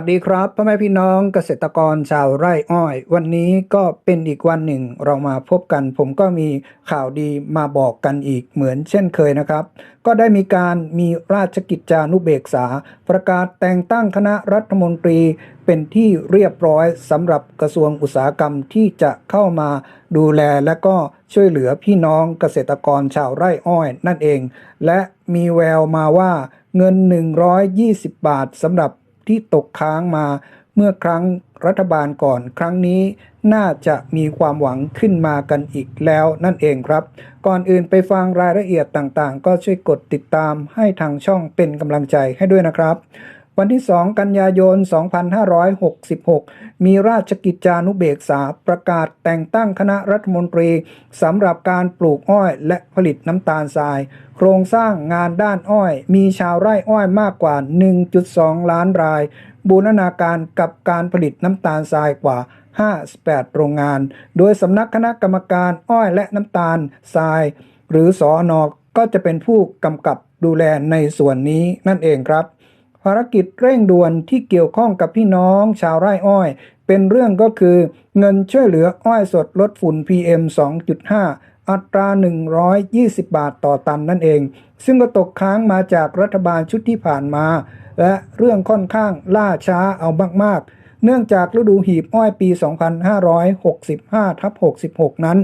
สดีครับพ่อแม่พี่น้องเกษตรกรชาวไร่อ้อย วันนี้ก็เป็นอีกวันหนึ่งเรามาพบกัน ผมก็มีข่าวดีมาบอกกันอีกเหมือนเช่นเคยนะครับ ก็ได้มีการมีราชกิจจานุเบกษา ประกาศแต่งตั้งคณะรัฐมนตรีเป็นที่เรียบร้อยสำหรับกระทรวงอุตสาหกรรมที่จะเข้ามาดูแลและก็ช่วยเหลือพี่น้องเกษตรกรชาวไร่อ้อยนั่นเอง และมีแววมาว่าเงิน 120 บาทสำหรับ ที่ตกค้างมาเมื่อครั้งรัฐบาลก่อนครั้งนี้น่าจะมีความหวังขึ้นมากันอีกแล้วนั่นเองครับ ก่อนอื่นไปฟังรายละเอียดต่างๆ ก็ช่วยกดติดตามให้ทางช่องเป็นกำลังใจให้ด้วยนะครับ วันที่ 2 กันยายน 2566 มีราชกิจจานุเบกษาประกาศแต่งตั้งคณะรัฐมนตรีสำหรับการปลูกอ้อยและผลิตน้ำตาลทราย โครงสร้างงานด้านอ้อย มีชาวไร่อ้อยมากกว่า 1.2 ล้านราย บูรณาการกับการผลิตน้ำตาลทรายกว่า 58 โรงงาน โดยสำนักคณะกรรมการอ้อยและน้ำตาลทราย หรือสอนอก็จะเป็นผู้กำกับดูแลในส่วนนี้นั่นเองครับ ภารกิจเร่งด่วนที่เกี่ยวข้องกับพี่น้องชาวไร่อ้อย เป็นเรื่องก็คือ เงินช่วยเหลืออ้อยสดลดฝุ่น PM 2.5 อัตรา 120 บาทต่อตันนั่นเอง ซึ่งก็ตกค้างมาจากรัฐบาลชุดที่ผ่านมา และเรื่องค่อนข้างล่าช้าเอามากๆเนื่องจากฤดูหีบอ้อยปี 2565ทับ66 นั้น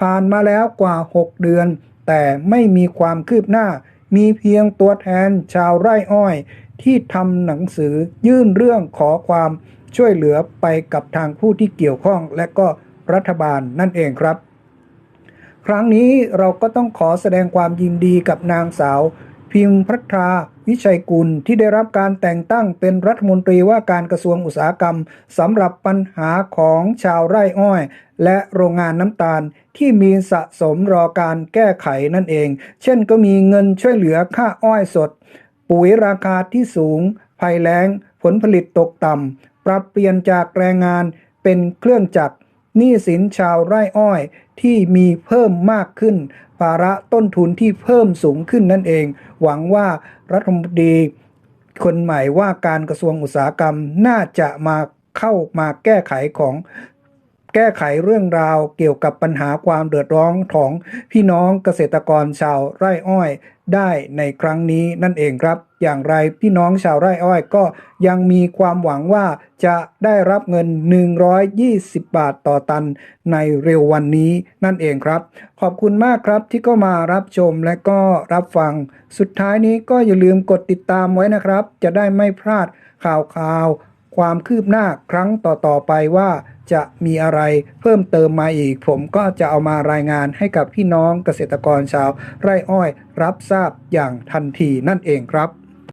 ผ่านมาแล้วกว่า 6 เดือน แต่ไม่มีความคืบหน้า มีเพียงตัวแทนชาวไร่อ้อย ที่ทำหนังสือยื่นเรื่องขอความช่วยเหลือไปกับทางผู้ที่เกี่ยวข้องและก็รัฐบาลนั่นเองครับ ครั้งนี้เราก็ต้องขอแสดงความยินดีกับนางสาว พิมพัทราวิชัยกุลที่ได้รับการแต่งตั้งเป็นรัฐมนตรีว่าการกระทรวงอุตสาหกรรมสำหรับปัญหาของชาวไร่อ้อย และโรงงานน้ำตาลที่มีสะสมรอการแก้ไขนั่นเอง เช่นก็มีเงินช่วยเหลือค่าอ้อยสด ปุ๋ยราคาที่สูง ภัยแล้ง ผลผลิตตกต่ำ ปรับเปลี่ยนจากแรงงานเป็นเครื่องจักรหนี้สินชาวไร่อ้อยที่มีเพิ่มมากขึ้น ภาระต้นทุนที่เพิ่มสูงขึ้นนั่นเอง หวังว่ารัฐมนตรีคนใหม่ว่าการกระทรวงอุตสาหกรรมน่าจะมาเข้ามาแก้ไขของ แก้ไขเรื่องราวเกี่ยวกับปัญหาความเดือดร้อนของพี่น้องเกษตรกรชาวไร่อ้อยได้ในครั้งนี้นั่นเองครับ อย่างไรพี่น้องชาวไร่อ้อยก็ยังมีความหวังว่าจะได้รับเงิน 120 บาทต่อตันในเร็ววันนี้นั่นเองครับ ขอบคุณมากครับที่ก็มารับชมและก็รับฟัง สุดท้ายนี้ก็อย่าลืมกดติดตามไว้นะครับ จะได้ไม่พลาดข่าวข่าวๆความคืบหน้าครั้งต่อๆไปว่า จะมีอะไรเพิ่มเติมมาอีก ผมก็จะเอามารายงานให้กับพี่น้องเกษตรกรชาว ไร่อ้อย รับทราบอย่างทันทีนั่นเองครับ